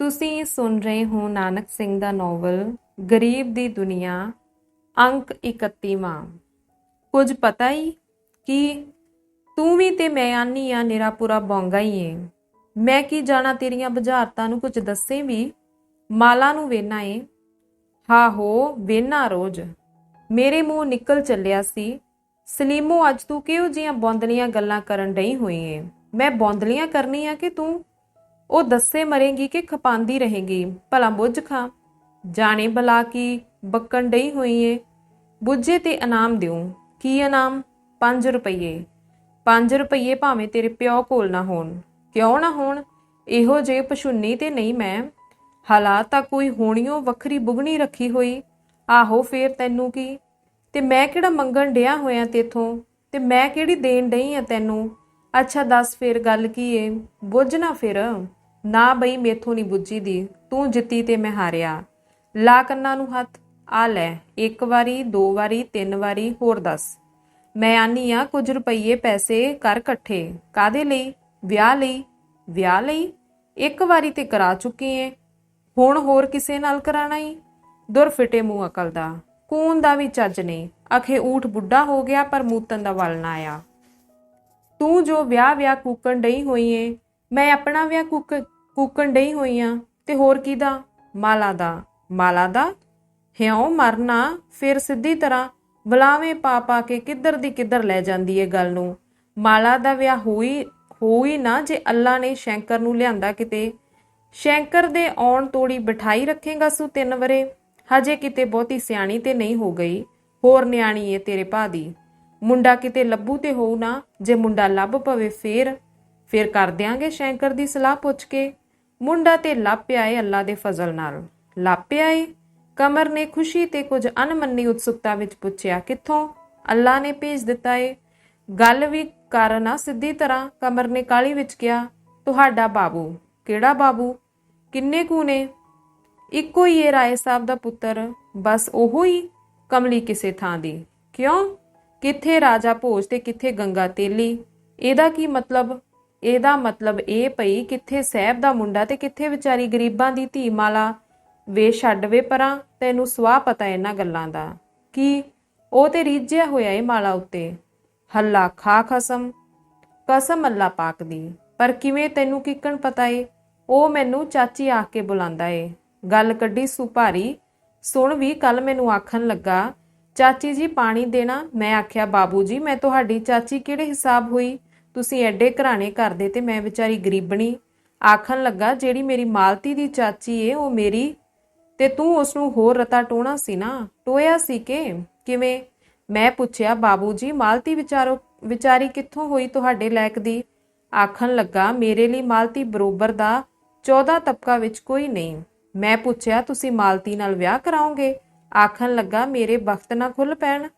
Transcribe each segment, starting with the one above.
ਤੁਸੀਂ ਸੁਣ ਰਹੇ ਹੋ ਨਾਨਕ ਸਿੰਘ ਦਾ ਨੋਵਲ, ਗਰੀਬ ਦੀ ਦੁਨੀਆ, ਅੰਕ 31ਵਾਂ ਕੁਝ ਪਤਾ ਹੀ ਕਿ ਤੂੰ ਵੀ ਤੇ ਮੈਂ ਆਨੀ ਆ ਨਿਰਾ ਪੂਰਾ ਬੌਂਗਾ ਹੀ ਏ। ਮੈਂ ਕੀ ਜਾਣਾ ਤੇਰੀਆਂ ਬੁਝਾਰਤਾਂ ਨੂੰ ਕੁਝ ਦੱਸੇ ਵੀ? ਮਾਲਾ ਨੂੰ ਵੇਨਾ ਏ। ਹਾ ਹੋ ਵੇਨਾ ਰੋਜ਼। ਮੇਰੇ ਮੂੰਹ ਨਿਕਲ ਚੱਲਿਆ ਸੀ। ਸਲੀਮੋ, ਅੱਜ ਤੂੰ ਕਿਹੋ ਜੀਆਂ ਬੌਂਦਲੀਆਂ ਗੱਲਾਂ ਕਰਨ ਡਈ ਹੋਈ ਏ? ਮੈਂ ਬੌਂਦਲੀਆਂ ਕਰਨੀ ਆ ਕਿ ਤੂੰ ਉਹ ਦੱਸੇ ਮਰੇਗੀ ਕਿ ਖਪਾਂਦੀ ਰਹੇਗੀ। ਭਲਾ ਬੁੱਝ ਖਾਂ। ਜਾਣੇ ਬਲਾ ਕੀ ਬੱਕਣ ਡਈ ਹੋਈ ਏ ਬੁੱਝੇ ਤੇ ਇਨਾਮ ਦਿਉ। ਕੀ ਇਨਾਮ? 5 ਰੁਪਏ 5 ਰੁਪਏ ਭਾਵੇਂ ਤੇਰੇ ਪਿਓ ਕੋਲ ਨਾ ਹੋਣ। ਕਿਉਂ ਨਾ ਹੋਣ? ਇਹੋ ਜੇ ਪਸ਼ੁੰਨੀ ਤੇ ਨਹੀਂ ਮੈਂ। ਹਾਲਾਤ ਤਾਂ ਕੋਈ ਹੋਣੀਓ ਵੱਖਰੀ ਬੁਗਣੀ ਰੱਖੀ ਹੋਈ। ਆਹੋ ਫੇਰ ਤੈਨੂੰ ਕੀ? ਤੇ ਮੈਂ ਕਿਹੜਾ ਮੰਗਣ ਡਿਆ ਹੋਇਆ ਤੇਥੋਂ? ਤੇ ਮੈਂ ਕਿਹੜੀ ਦੇਣ ਡਈ ਆ ਤੈਨੂੰ? ਅੱਛਾ ਦੱਸ ਫੇਰ ਗੱਲ ਕੀ ਏ? ਬੁੱਝ ਨਾ ਫਿਰ। ਨਾ ਬਈ ਮੇਥੋਂ ਨਹੀਂ ਬੁੱਝੀ ਦੀ, ਤੂੰ ਜਿੱਤੀ ਤੇ ਮੈਂ ਹਾਰਿਆ। ਲਾ ਕੰਨਾਂ ਨੂੰ ਹੱਥ, ਆ ਲੈ, ਇੱਕ ਵਾਰੀ, ਦੋ ਵਾਰੀ, ਤਿੰਨ ਵਾਰੀ, ਹੋਰ ਦੱਸ। ਮੈਂ ਆਨੀ ਆ ਕੁਝ ਰੁਪਈਏ ਪੈਸੇ ਕਰ ਇਕੱਠੇ। ਕਾਦੇ ਲਈ? ਵਿਆਹ ਲਈ। ਵਿਆਹ ਲਈ? ਇੱਕ ਵਾਰੀ ਤੇ ਕਰਾ ਚੁੱਕੀ ਏ। ਹੁਣ ਹੋਰ ਕਿਸੇ ਨਾਲ ਕਰਾਣਾ ਈ? ਦੁਰ ਫਿਟੇ ਮੂੰਹ ਅਕਲ ਦਾ। ਕੂਨ ਦਾ ਵੀ ਚੱਜ ਨਹੀਂ ਅਖੇ ਊਠ ਬੁੱਢਾ ਹੋ ਗਿਆ ਪਰ ਮੂਤਨ ਦਾ ਵਲ ਨਾ ਆਇਆ। ਤੂੰ ਜੋ ਵਿਆਹ ਵਿਆਹ ਕੂਕਣ ਡਈ ਹੋਈ ਏ ਮੈਂ ਆਪਣਾ ਵਿਆਹ ਕੁੱਕ, ਕੁੱਕਣ ਡਈ ਹੋਈ ਆ, ਤੇ ਹੋਰ ਕਿਹਦਾ? ਮਾਲਾ ਦਾ। ਮਾਲਾ ਦਾ? ਹਿਉ ਮਰਨਾ, ਫਿਰ ਸਿੱਧੀ ਤਰ੍ਹਾਂ ਬਲਾਵੇਂ ਪਾ ਪਾ ਕੇ ਕਿੱਧਰ ਦੀ ਕਿੱਧਰ ਲੈ ਜਾਂਦੀ ਏ ਗੱਲ ਨੂੰ। ਮਾਲਾ ਦਾ ਵਿਆਹ ਹੋਈ ਹੋਈ ਨਾ ਜੇ ਅੱਲਾ ਨੇ ਸ਼ੈਂਕਰ ਨੂੰ ਲਿਆਂਦਾ ਕਿਤੇ। ਸ਼ੈਂਕਰ ਦੇ ਆਉਣ ਤੋੜੀ ਬਿਠਾਈ ਰੱਖੇਗਾ ਸੂ ਤਿੰਨ ਵਰੇ। ਹਜੇ ਕਿਤੇ ਬਹੁਤੀ ਸਿਆਣੀ ਤੇ ਨਹੀਂ ਹੋ ਗਈ। ਹੋਰ ਨਿਆਣੀ ਏ ਤੇਰੇ ਭਾ ਦੀ। ਮੁੰਡਾ ਕਿਤੇ ਲੱਭੂ ਤੇ ਹੋਊ ਨਾ, ਜੇ ਮੁੰਡਾ ਲੱਭ ਪਵੇ ਫੇਰ। ਫਿਰ ਕਰ ਦਿਆਂਗੇ ਸ਼ੈਂਕਰ ਦੀ ਸਲਾਹ ਪੁੱਛ ਕੇ। ਮੁੰਡਾ ਤੇ ਲੱਭ ਪਿਆ ਏ ਅੱਲਾ ਦੇ ਫਜ਼ਲ ਨਾਲ। ਲੱਭ ਪਿਆ ਏ ਕਮਰ ਨੇ ਖੁਸ਼ੀ ਤੇ ਕੁਝ ਅਨਮੰਨੀ ਉਤਸੁਕਤਾ ਵਿੱਚ ਪੁੱਛਿਆ, ਕਿੱਥੋਂ? ਅੱਲਾ ਨੇ ਭੇਜ ਦਿੱਤਾ ਏ। ਗੱਲ ਵੀ ਕਰ ਨਾ ਸਿੱਧੀ ਤਰ੍ਹਾਂ, ਕਮਰ ਨੇ ਕਾਲੀ ਵਿੱਚ ਕਿਹਾ। ਤੁਹਾਡਾ ਬਾਬੂ। ਕਿਹੜਾ ਬਾਬੂ? ਕਿੰਨੇ ਕੁ ਨੇ? ਇੱਕੋ ਹੀ ਏ ਰਾਏ ਸਾਹਿਬ ਦਾ ਪੁੱਤਰ। ਬਸ ਉਹੋ ਹੀ ਕਮਲੀ ਕਿਸੇ ਥਾਂ ਦੀ। ਕਿਉਂ? ਕਿੱਥੇ ਰਾਜਾ ਭੋਜ ਤੇ ਕਿੱਥੇ ਗੰਗਾ ਤੇਲੀ? ਇਹਦਾ ਕੀ ਮਤਲਬ? ਇਹਦਾ ਮਤਲਬ ਇਹ ਪਈ ਕਿੱਥੇ ਸਹਿਬ ਦਾ ਮੁੰਡਾ ਤੇ ਕਿੱਥੇ ਵਿਚਾਰੀ ਗਰੀਬਾਂ ਦੀ ਧੀ ਮਾਲਾ। ਵੇ ਛੱਡ ਵੇ ਪਰਾਂ, ਤੈਨੂੰ ਸਵਾਹ ਪਤਾ ਇਹਨਾਂ ਗੱਲਾਂ ਦਾ। ਕੀ ਉਹ ਤੇ ਰੀਝਿਆ ਹੋਇਆ ਏ ਮਾਲਾ ਉੱਤੇ। ਹੱਲਾ ਖਾ ਖਸਮ, ਕਸਮ ਅੱਲਾ ਪਾਕ ਦੀ। ਪਰ ਕਿਵੇਂ ਤੈਨੂੰ ਕਿੱਕਣ ਪਤਾ ਏ? ਉਹ ਮੈਨੂੰ ਚਾਚੀ ਆਖ ਕੇ ਬੁਲਾਉਂਦਾ ਏ। ਗੱਲ ਕੱਢੀ ਸੁਪਾਰੀ। ਸੁਣ ਵੀ ਕੱਲ ਮੈਨੂੰ ਆਖਣ ਲੱਗਾ, ਚਾਚੀ ਜੀ ਪਾਣੀ ਦੇਣਾ। ਮੈਂ ਆਖਿਆ, ਬਾਬੂ ਜੀ, ਮੈਂ ਤੁਹਾਡੀ ਚਾਚੀ ਕਿਹੜੇ ਹਿਸਾਬ ਹੋਈ? ਤੁਸੀਂ ਐਡੇ ਘਰਾਣੇ ਕਰਦੇ ਤੇ ਮੈਂ ਵਿਚਾਰੀ ਗਰੀਬਣੀ ਆਖਣ ਲੱਗਾ, ਜਿਹੜੀ ਮੇਰੀ ਮਾਲਤੀ ਦੀ ਚਾਚੀ ਏ, ਉਹ ਮੇਰੀ। ਤੇ ਤੂੰ ਉਸ ਨੂੰ ਹੋਰ ਰਤਾ ਟੋਣਾ ਸੀ ਨਾ? ਟੋਇਆ ਸੀ ਕਿ? ਕਿਵੇਂ? ਮੈਂ ਪੁੱਛਿਆ ਬਾਬੂ ਜੀ ਮਾਲਤੀ ਵਿਚਾਰੋ, ਵਿਚਾਰੀ ਕਿੱਥੋਂ ਹੋਈ ਤੁਹਾਡੇ ਲਾਇਕ ਦੀ? ਆਖਣ ਲੱਗਾ, ਮੇਰੇ ਲਈ ਮਾਲਤੀ ਬਰੋਬਰ ਦਾ 14 ਤਬਕਾ ਵਿੱਚ ਕੋਈ ਨਹੀਂ। ਮੈਂ ਪੁੱਛਿਆ, ਤੁਸੀਂ ਮਾਲਤੀ ਨਾਲ ਵਿਆਹ ਕਰਾਓਗੇ? ਆਖਣ ਲੱਗਾ, ਮੇਰੇ ਬਖਤ ਨਾ ਖੁੱਲ ਪੈਣ।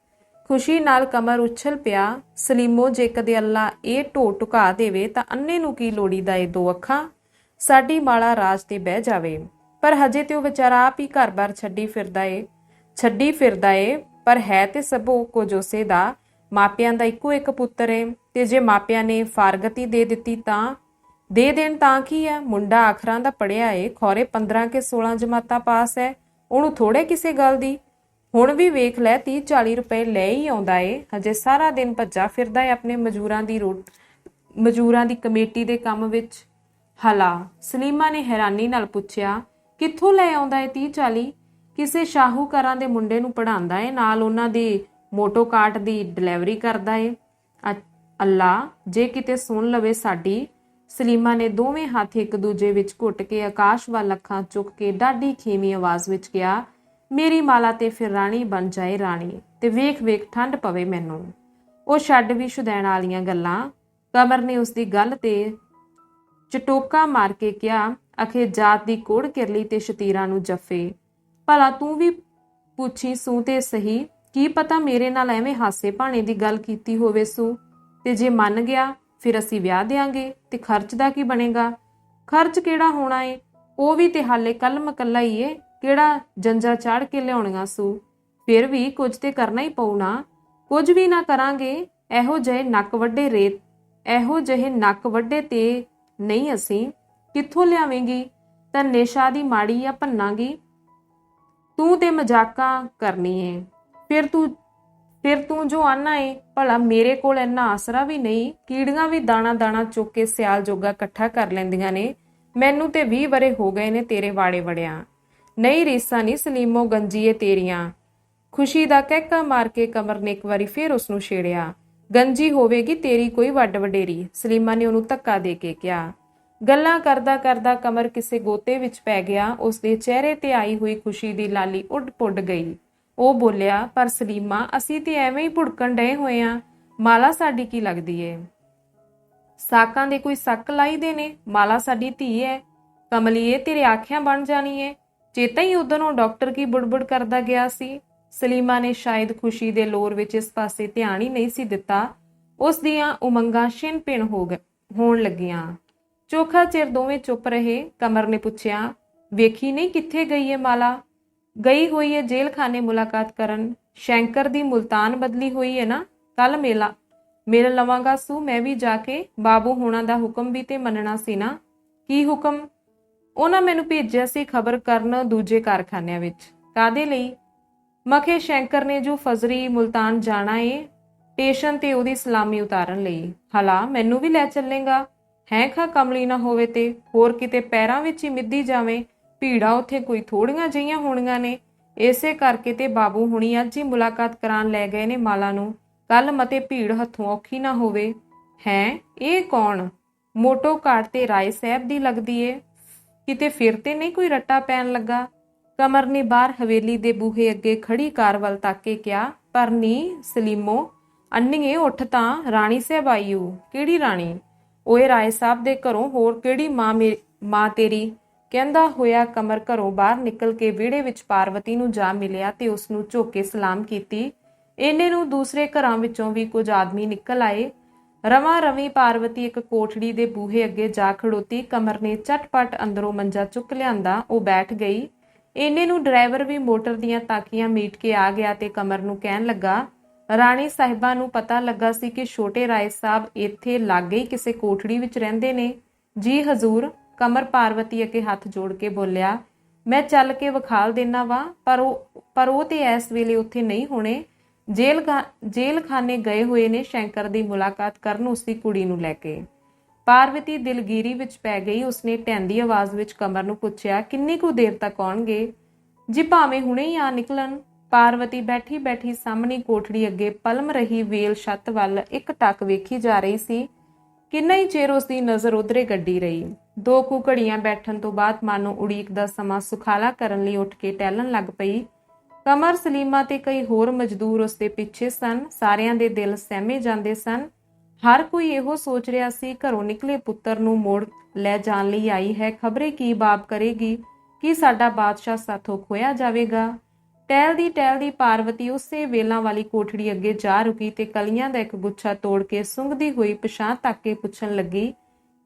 ਖੁਸ਼ੀ ਨਾਲ ਕਮਰ ਉਛਲ ਪਿਆ। ਸਲੀਮੋ, ਜੇ ਕਦੇ ਅੱਲਾ ਇਹ ਢੋ ਟੁਕਾ ਦੇਵੇ, ਤਾਂ ਅੰਨੇ ਨੂੰ ਕੀ ਲੋੜੀਦਾ ਏ ਦੋ ਅੱਖਾਂ? ਸਾਡੀ ਮਾਲਾ ਰਾਜ ਤੇ ਬਹਿ ਜਾਵੇ। ਪਰ ਹਜੇ ਤੇ ਉਹ ਵਿਚਾਰਾ ਆਪ ਹੀ ਘਰ-ਬਾਰ ਛੱਡੀ ਫਿਰਦਾ ਏ। ਛੱਡੀ ਫਿਰਦਾ ਏ, ਪਰ ਹੈ ਤੇ ਸਭੋ ਕੁਝ ਉਸੇ ਦਾ। ਮਾਪਿਆਂ ਦਾ ਇੱਕੋ ਇੱਕ ਪੁੱਤਰ ਏ, ਤੇ ਜੇ ਮਾਪਿਆਂ ਨੇ ਫਾਰਗਤੀ ਦੇ ਦਿੱਤੀ ਤਾਂ? ਦੇ ਦੇਣ ਤਾਂ ਕੀ ਹੈ ਮੁੰਡਾ ਆਖਰਾਂ ਦਾ ਪੜਿਆ ਏ, ਖੌਰੇ 15 ਕੇ 16 ਜਮਾਤਾਂ ਪਾਸ ਹੈ। ਉਹਨੂੰ ਥੋੜੇ ਕਿਸੇ ਗੱਲ ਦੀ? ਹੁਣ ਵੀ ਵੇਖ ਲੈ 30 40 ਰੁਪਏ ਲੈ ਹੀ ਆਉਂਦਾ ਏ। ਹਜੇ ਸਾਰਾ ਦਿਨ ਭੱਜਾ ਫਿਰਦਾ ਏ ਆਪਣੇ ਮਜ਼ਦੂਰਾਂ ਦੀ ਰੋਟ ਮਜ਼ਦੂਰਾਂ ਦੀ ਕਮੇਟੀ ਦੇ ਕੰਮ ਵਿੱਚ। ਹਲਾ, ਸਲੀਮਾ ਨੇ ਹੈਰਾਨੀ ਨਾਲ ਪੁੱਛਿਆ, ਕਿੱਥੋਂ ਲੈ ਆਉਂਦਾ ਏ 30 40 ਕਿਸੇ ਸ਼ਾਹੂਕਾਰਾਂ ਦੇ ਮੁੰਡੇ ਨੂੰ ਪੜਾਉਂਦਾ ਏ, ਨਾਲ ਉਹਨਾਂ ਦੀ ਮੋਟੋ ਕਾਰਟ ਦੀ ਡਿਲੀਵਰੀ ਕਰਦਾ ਏ? ਅੱਲਾ, ਜੇ ਕਿਤੇ ਸੁਣ ਲਵੇ ਸਾਡੀ, ਸਲੀਮਾ ਨੇ ਦੋਵੇਂ ਹੱਥ ਇੱਕ ਦੂਜੇ ਵਿੱਚ ਘੁੱਟ ਕੇ ਆਕਾਸ਼ ਵੱਲ ਅੱਖਾਂ ਚੁੱਕ ਕੇ ਡਾਢੀ ਖੇਮੀ ਆਵਾਜ਼ ਵਿੱਚ ਕਿਹਾ ਮੇਰੀ ਮਾਲਾ ਤੇ ਫਿਰ ਰਾਣੀ ਬਣ ਜਾਏ ਰਾਣੀ ਤੇ ਵੇਖ ਵੇਖ ਠੰਡ ਪਵੇ ਮੈਨੂੰ। ਉਹ ਛੱਡ ਵੀ ਸ਼ੁਦੈਣ ਵਾਲੀਆਂ ਗੱਲਾਂ, ਕਮਰ ਨੇ ਉਸ ਦੀ ਗੱਲ ਤੇ ਚਟੋਕਾ ਮਾਰ ਕੇ ਕਿਹਾ, ਅਖੇ ਜਾਤ ਦੀ ਕੋੜ ਕਿਰਲੀ ਤੇ ਸ਼ਤੀਰਾਂ ਨੂੰ ਜੱਫੇ। ਭਲਾ ਤੂੰ ਵੀ ਪੁੱਛੀ ਸੂ ਤੇ ਸਹੀ, ਕੀ ਪਤਾ ਮੇਰੇ ਨਾਲ ਐਵੇਂ ਹਾਸੇ ਭਾਣੇ ਦੀ ਗੱਲ ਕੀਤੀ ਹੋਵੇ ਸੂ? ਤੇ ਜੇ ਮੰਨ ਗਿਆ, ਫਿਰ ਅਸੀਂ ਵਿਆਹ ਦੇਾਂਗੇ ਤੇ ਖਰਚ ਦਾ ਕੀ ਬਣੇਗਾ? ਖਰਚ ਕਿਹੜਾ ਹੋਣਾ ਏ? ਉਹ ਵੀ ਤੇ ਹਾਲੇ ਕੱਲ ਮਕੱਲਾ ਹੀ ਏ। ਕਿਹੜਾ ਜੰਜਾ ਚਾੜ ਕੇ ਲਿਆਉਣੀਆਂ ਸੂ? ਫਿਰ ਵੀ ਕੁਝ ਤੇ ਕਰਨਾ ਹੀ ਪਊਣਾ ਨਾ। ਕੁਝ ਵੀ ਨਾ ਕਰਾਂਗੇ, ਇਹੋ ਜਿਹੇ ਨੱਕ ਵੱਡੇ ਰੇਤ, ਇਹੋ ਜਿਹੇ ਨੱਕ ਵੱਡੇ ਤੇ ਨਹੀਂ ਅਸੀਂ। ਕਿੱਥੋਂ ਲਿਆਵੇਂਗੀ? ਤਾਂ ਨਿਸ਼ਾ ਦੀ ਮਾੜੀ ਆ ਭੰਨਾਂਗੀ। ਤੂੰ ਤੇ ਮਜ਼ਾਕਾਂ ਕਰਨੀ ਏ। ਫਿਰ ਤੂੰ ਫਿਰ ਤੂੰ ਜੋ ਆਨਾ ਏ, ਭਲਾ ਮੇਰੇ ਕੋਲ ਇੰਨਾ ਆਸਰਾ ਵੀ ਨਹੀਂ, ਕੀੜੀਆਂ ਵੀ ਦਾਣਾ ਦਾਣਾ ਚੁੱਕ ਕੇ ਸਿਆਲ ਜੋਗਾ ਇਕੱਠਾ ਕਰ ਲੈਂਦੀਆਂ ਨੇ। ਮੈਨੂੰ ਤੇ 20 ਬਰੇ ਹੋ ਗਏ ਨੇ ਤੇਰੇ ਵਾੜੇ ਵੜਿਆਂ। ਨਹੀਂ ਰੀਸਾਂ ਨਹੀਂ ਸਲੀਮੋ ਗੰਜੀਏ ਤੇਰੀਆਂ। ਖੁਸ਼ੀ ਦਾ ਕਹਿਕਾ ਮਾਰ ਕੇ ਕਮਰ ਨੇ ਇੱਕ ਵਾਰੀ ਫੇਰ ਉਸ ਨੂੰ ਛੇੜਿਆ। ਗੰਜੀ ਹੋਵੇਗੀ ਤੇਰੀ ਕੋਈ ਵੱਡ ਵਡੇਰੀ, ਸਲੀਮਾ ਨੇ ਉਹਨੂੰ ਧੱਕਾ ਦੇ ਕੇ ਕਿਹਾ। ਗੱਲਾਂ ਕਰਦਾ ਕਰਦਾ ਕਮਰ ਕਿਸੇ ਗੋਤੇ ਵਿੱਚ ਪੈ ਗਿਆ ਉਸ ਦੇ ਚਿਹਰੇ ਤੇ ਆਈ ਹੋਈ ਖੁਸ਼ੀ ਦੀ ਲਾਲੀ ਉੱਡ ਪੁੱਡ ਗਈ। ਉਹ ਬੋਲਿਆ, ਪਰ ਸਲੀਮਾ, ਅਸੀਂ ਤੇ ਐਵੇਂ ਹੀ ਭੁੜਕਣ ਡਏ ਹੋਏ ਆ। ਮਾਲਾ ਸਾਡੀ ਕੀ ਲੱਗਦੀ ਏ? ਸਾਕਾਂ ਦੇ ਕੋਈ ਸੱਕ ਲਾਈਦੇ ਨੇ, ਮਾਲਾ ਸਾਡੀ ਧੀ ਹੈ ਕਮਲੀਏ, ਤੇਰੇ ਆਖਿਆਂ ਬਣ ਜਾਣੀ ਏ। ਚੇਤਾ ਹੀ ਉਦੋਂ ਉਹ ਡਾਕਟਰ ਕੀ ਬੁੜਬੁੜ ਕਰਦਾ ਗਿਆ ਸੀ। ਸਲੀਮਾ ਨੇ ਸ਼ਾਇਦ ਖੁਸ਼ੀ ਦੇ ਲੋਰ ਵਿੱਚ ਇਸ ਪਾਸੇ ਧਿਆਨ ਹੀ ਨਹੀਂ ਸੀ ਦਿੱਤਾ। ਉਸ ਦੀਆਂ ਉਮੰਗਾਂ ਛਿਨ ਪਿਣ ਹੋ ਗ- ਹੋਣ ਲੱਗੀਆਂ। ਚੋਖਾ ਚਿਰ ਦੋਵੇਂ ਚੁੱਪ ਰਹੇ, ਕਮਰ ਨੇ ਪੁੱਛਿਆ, ਵੇਖੀ ਨਹੀਂ ਕਿੱਥੇ ਗਈ ਹੈ ਮਾਲਾ? ਗਈ ਹੋਈ ਹੈ ਜੇਲਖਾਨੇ ਮੁਲਾਕਾਤ ਕਰਨ। ਸ਼ੈਂਕਰ ਦੀ ਮੁਲਤਾਨ ਬਦਲੀ ਹੋਈ ਹੈ ਨਾ? ਕੱਲ ਮੇਲਾ। ਮੇਰਾ ਲਵਾਂਗਾ ਸੂ, ਮੈਂ ਵੀ ਜਾ ਕੇ। ਬਾਬੂ ਹੋਣਾ ਦਾ ਹੁਕਮ ਵੀ ਤੇ ਮੰਨਣਾ ਸੀ ਨਾ? ਕੀ ਹੁਕਮ? ਉਹਨਾਂ ਮੈਨੂੰ ਭੇਜਿਆ ਸੀ ਖਬਰ ਕਰਨ ਦੂਜੇ ਕਾਰਖਾਨਿਆਂ ਵਿੱਚ। ਕਾਦੇ ਲਈ? ਮਖੇ ਸ਼ੈਂਕਰ ਨੇ ਜੋ ਫਜ਼ਰੀ ਮੁਲਤਾਨ ਜਾਣਾ ਏ ਸਟੇਸ਼ਨ ਤੇ ਉਹਦੀ ਸਲਾਮੀ ਉਤਾਰਨ ਲਈ। ਹਲਾ, ਮੈਨੂੰ ਵੀ ਲੈ ਚੱਲੇਗਾ। ਹੈ ਖਾ ਕਮਲੀ ਨਾ ਹੋਵੇ ਤੇ ਹੋਰ ਕਿਤੇ ਪੈਰਾਂ ਵਿੱਚ ਹੀ ਮਿੱਧੀ ਜਾਵੇ। ਭੀੜਾ ਉੱਥੇ ਕੋਈ ਥੋੜੀਆਂ ਜਈਆਂ ਹੋਣੀਆਂ ਨੇ। ਇਸੇ ਕਰਕੇ ਤੇ ਬਾਬੂ ਹੁਣੀ ਅੱਜ ਹੀ ਮੁਲਾਕਾਤ ਕਰਾਉਣ ਲੈ ਗਏ ਨੇ ਮਾਲਾ ਨੂੰ। ਕੱਲ ਮਤੇ ਭੀੜ ਹੱਥੋਂ ਔਖੀ ਨਾ ਹੋਵੇ। ਹੈ, ਇਹ ਕੌਣ? ਮੋਟੋ ਘਾਟ ਤੇ ਰਾਏ ਸਾਹਿਬ ਦੀ ਲੱਗਦੀ ਏ। ਕਿਤੇ ਫਿਰ ਤੇ ਨਹੀਂ ਕੋਈ ਰੱਟਾ ਪੈਣ ਲੱਗਾ? ਕਮਰ ਨੇ ਬਾਹਰ ਹਵੇਲੀ ਦੇ ਬੂਹੇ ਅੱਗੇ ਖੜੀ ਕਾਰ ਵੱਲ ਤੱਕ ਕੇ ਕਿਹਾ, ਪਰ ਨੀ, ਸਲੀਮੋ ਅੰਨੀਏ ਉੱਠ ਤਾਂ, ਰਾਣੀ ਸਾਹਿਬ ਆਈਓ। ਕਿਹੜੀ ਰਾਣੀ? ਓਏ, ਰਾਏ ਸਾਹਿਬ ਦੇ ਘਰੋਂ, ਹੋਰ ਕਿਹੜੀ ਮਾਂ ਮੇਰੀ ਮਾਂ ਤੇਰੀ? ਕਹਿੰਦਾ ਹੋਇਆ ਕਮਰ ਘਰੋਂ ਬਾਹਰ ਨਿਕਲ ਕੇ ਵਿਹੜੇ ਵਿੱਚ ਪਾਰਵਤੀ ਨੂੰ ਜਾ ਮਿਲਿਆ ਤੇ ਉਸ ਨੂੰ ਝੁੱਕ ਕੇ ਸਲਾਮ ਕੀਤੀ। ਇਹਨੇ ਨੂੰ ਦੂਸਰੇ ਘਰਾਂ ਵਿੱਚੋਂ ਵੀ ਕੁਝ ਆਦਮੀ ਨਿਕਲ ਆਏ। ਰਵਾਂ ਰਵੀ ਪਾਰਵਤੀ ਇੱਕ ਕੋਠੜੀ ਦੇ ਬੂਹੇ ਅੱਗੇ ਜਾ ਖੜੋਤੀ ਕਮਰ ਨੇ ਝਟਪਟ ਅੰਦਰੋਂ ਮੰਜਾ ਚੁੱਕ ਲਿਆਂਦਾ, ਉਹ ਬੈਠ ਗਈ। ਇਹਨੇ ਨੂੰ ਡਰਾਈਵਰ ਵੀ ਮੋਟਰ ਦੀਆਂ ਤਾਕੀਆਂ ਮੀਟ ਕੇ ਆ ਗਿਆ ਤੇ ਕਮਰ ਨੂੰ ਕਹਿਣ ਲੱਗਾ, ਰਾਣੀ ਸਾਹਿਬਾ ਨੂੰ ਪਤਾ ਲੱਗਾ ਸੀ ਕਿ ਛੋਟੇ ਰਾਏ ਸਾਹਿਬ ਇੱਥੇ ਲਾਗੇ ਹੀ ਕਿਸੇ ਕੋਠੜੀ ਵਿੱਚ ਰਹਿੰਦੇ ਨੇ। ਜੀ ਹਜ਼ੂਰ, ਕਮਰ ਪਾਰਵਤੀ ਅੱਗੇ ਹੱਥ ਜੋੜ ਕੇ ਬੋਲਿਆ, ਮੈਂ ਚੱਲ ਕੇ ਵਿਖਾਲ ਦੇਣਾ ਵਾ, ਪਰ ਉਹ ਪਰ ਉਹ ਤੇ ਇਸ ਵੇਲੇ ਉੱਥੇ ਨਹੀਂ ਹੋਣੇ। ਜੇਲ੍ਹ ਜੇਲ੍ਹ ਖਾਨੇ ਗਏ ਹੋਏ ਨੇ ਸ਼ੰਕਰ ਦੀ ਮੁਲਾਕਾਤ ਕਰਨ ਉਸਦੀ ਕੁੜੀ ਨੂੰ ਲੈ ਕੇ। ਪਾਰਵਤੀ ਦਿਲਗੀਰੀ ਵਿੱਚ ਪੈ ਗਈ। ਉਸਨੇ ਟੈਂਦੀ ਆਵਾਜ਼ ਵਿੱਚ ਕਮਰ ਨੂੰ ਪੁੱਛਿਆ, ਕਿੰਨੀ ਕੁ ਦੇਰ ਤੱਕ ਆਉਣਗੇ? ਜੀ ਭਾਵੇਂ ਹੁਣੇ ਹੀ ਆ ਨਿਕਲਣ। ਪਾਰਵਤੀ ਬੈਠੀ ਬੈਠੀ ਸਾਹਮਣੀ ਕੋਠੜੀ ਅੱਗੇ ਪਲਮ ਰਹੀ ਵੇਲ ਛੱਤ ਵੱਲ ਇੱਕ ਟੱਕ ਵੇਖੀ ਜਾ ਰਹੀ ਸੀ। ਕਿੰਨਾ ਹੀ ਚਿਰ ਉਸ ਦੀ ਨਜ਼ਰ ਉਧਰੇ ਗੱਡੀ ਰਹੀ। ਦੋ ਕੁ ਘੜੀਆਂ ਬੈਠਣ ਤੋਂ ਬਾਅਦ ਮਾਨੋ ਉਡੀਕ ਦਾ ਸਮਾਂ ਸੁਖਾਲਾ ਕਰਨ ਲਈ ਉੱਠ ਕੇ ਟਹਿਲਣ ਲੱਗ ਪਈ। ਕਮਰ ਸਲੀਮਾ ਤੇ ਕਈ ਹੋਰ ਮਜ਼ਦੂਰ ਉਸ ਦੇ ਪਿੱਛੇ ਸਨ। ਸਾਰਿਆਂ ਦੇ ਦਿਲ ਸਹਿਮੇ ਜਾਂਦੇ ਸਨ। ਹਰ ਕੋਈ ਇਹੋ ਸੋਚ ਰਿਹਾ ਸੀ, ਘਰੋਂ ਨਿਕਲੇ ਪੁੱਤਰ ਨੂੰ ਮੋੜ ਲੈ ਜਾਣ ਲਈ ਆਈ ਹੈ। ਖਬਰੇ ਕੀ ਬਾਪ ਕਰੇਗੀ? ਕਿ ਸਾਡਾ ਬਾਦਸ਼ਾਹ ਸਾਥੋਂ ਖੋਇਆ ਜਾਵੇਗਾ? ਟਹਿਲਦੀ ਟਹਿਲਦੀ ਪਾਰਵਤੀ ਉਸੇ ਵੇਲਾਂ ਵਾਲੀ ਕੋਠੜੀ ਅੱਗੇ ਜਾ ਰੁਕੀ ਤੇ ਕਲੀਆਂ ਦਾ ਇੱਕ ਗੁੱਛਾ ਤੋੜ ਕੇ ਸੁੰਘਦੀ ਹੋਈ ਪਛਾਣ ਤੱਕ ਕੇ ਪੁੱਛਣ ਲੱਗੀ,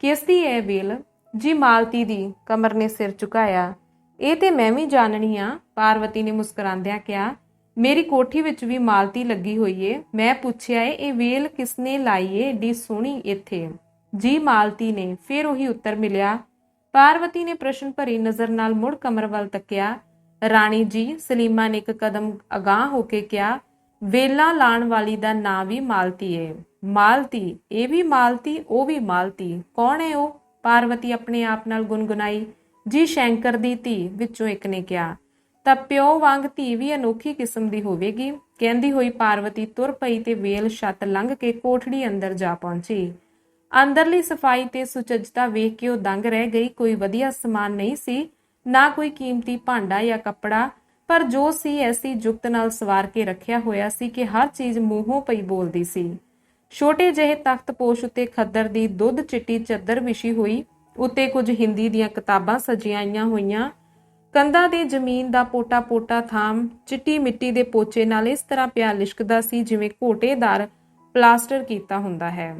ਕਿਸ ਦੀ ਹੈ ਵੇਲ? ਜੀ ਮਾਲਤੀ ਦੀ। ਕਮਰ ਨੇ ਸਿਰ ਝੁਕਾਇਆ। ਇਹ ਤੇ ਮੈਂ ਵੀ ਜਾਣਨੀ ਆ, ਪਾਰਵਤੀ ਨੇ ਮੁਸਕਰਾਉਂਦਿਆਂ ਕਿਹਾ, ਮੇਰੀ ਕੋਠੀ ਵਿੱਚ ਵੀ ਮਾਲਤੀ ਲੱਗੀ ਹੋਈ ਏ। ਮੈਂ ਪੁੱਛਿਆ ਏ, ਇਹ ਵੇਲ ਕਿਸਨੇ ਲਾਈ ਏ ਏਡੀ ਸੋਹਣੀ ਇੱਥੇ? ਜੀ, ਮਾਲਤੀ ਨੇ। ਫਿਰ ਉਹੀ ਉੱਤਰ ਮਿਲਿਆ। ਪਾਰਵਤੀ ਨੇ ਪ੍ਰਸ਼ਨ ਭਰੀ ਨਜ਼ਰ ਨਾਲ ਮੁੜ ਕਮਰ ਵੱਲ ਤੱਕਿਆ। ਰਾਣੀ ਜੀ, ਸਲੀਮਾ ਨੇ ਇੱਕ ਕਦਮ ਅਗਾਹ ਹੋ ਕੇ ਕਿਹਾ, ਵੇਲਾ ਲਾਣ ਵਾਲੀ ਦਾ ਨਾਂ ਵੀ ਮਾਲਤੀ ਏ। ਮਾਲਤੀ? ਇਹ ਵੀ ਮਾਲਤੀ, ਉਹ ਵੀ ਮਾਲਤੀ। ਕੌਣ ਏ ਉਹ? ਪਾਰਵਤੀ ਆਪਣੇ ਆਪ ਨਾਲ ਗੁੰਗੁਨਾਈ ਜੀ ਸ਼ੈਂਕਰ ਦੀ ਧੀ ਵਿੱਚੋਂ ਇੱਕ ਨੇ ਕਿਹਾ, ਤਾਂ ਪਿਓ ਵਾਂਗ ਧੀ ਵੀ ਅਨੋਖੀ ਕਿਸਮ ਦੀ ਹੋਵੇਗੀ। ਕਹਿੰਦੀ ਹੋਈ ਪਾਰਵਤੀ ਤੁਰ ਪਈ ਤੇ ਵੇਲ ਛੱਤ ਲੰਘ ਕੇ ਕੋਠੜੀ ਅੰਦਰ ਜਾ ਪਹੁੰਚੀ। ਅੰਦਰਲੀ ਸਫ਼ਾਈ ਤੇ ਸੁਚੱਜਤਾ ਵੇਖ ਕੇ ਉਹ ਦੰਗ ਰਹਿ ਗਈ। ਕੋਈ ਵਧੀਆ ਸਮਾਨ ਨਹੀਂ ਸੀ, ਨਾ ਕੋਈ ਕੀਮਤੀ ਭਾਂਡਾ ਜਾਂ ਕੱਪੜਾ, ਪਰ ਜੋ ਸੀ ਐਸੀ ਜੁਗਤ ਨਾਲ ਸਵਾਰ ਕੇ ਰੱਖਿਆ ਹੋਇਆ ਸੀ ਕਿ ਹਰ ਚੀਜ਼ ਮੂੰਹੋਂ ਪਈ ਬੋਲਦੀ ਸੀ। ਛੋਟੇ ਜਿਹੇ ਤਖਤ ਪੋਸ਼ ਉੱਤੇ ਖੱਦਰ ਦੀ ਦੁੱਧ ਚਿੱਟੀ ਚੱਦਰ ਵਿਛੀ ਹੋਈ ਉੱਤੇ ਕੁਝ ਹਿੰਦੀ ਦੀਆਂ ਕਿਤਾਬਾਂ ਸਜੀਆਂ ਆਈਆਂ ਹੋਈਆਂ। ਕੰਧਾਂ ਦੀ ਜ਼ਮੀਨ ਦਾ ਪੋਟਾ-ਪੋਟਾ ਥਾਮ, ਚਿੱਟੀ ਮਿੱਟੀ ਦੇ ਪੋਚੇ ਨਾਲ ਇਸ ਤਰ੍ਹਾਂ ਪਿਆ ਲਿਸ਼ਕਦਾ ਸੀ ਜਿਵੇਂ ਘੋਟੇਦਾਰ ਪਲਾਸਟਰ ਕੀਤਾ ਹੁੰਦਾ ਹੈ।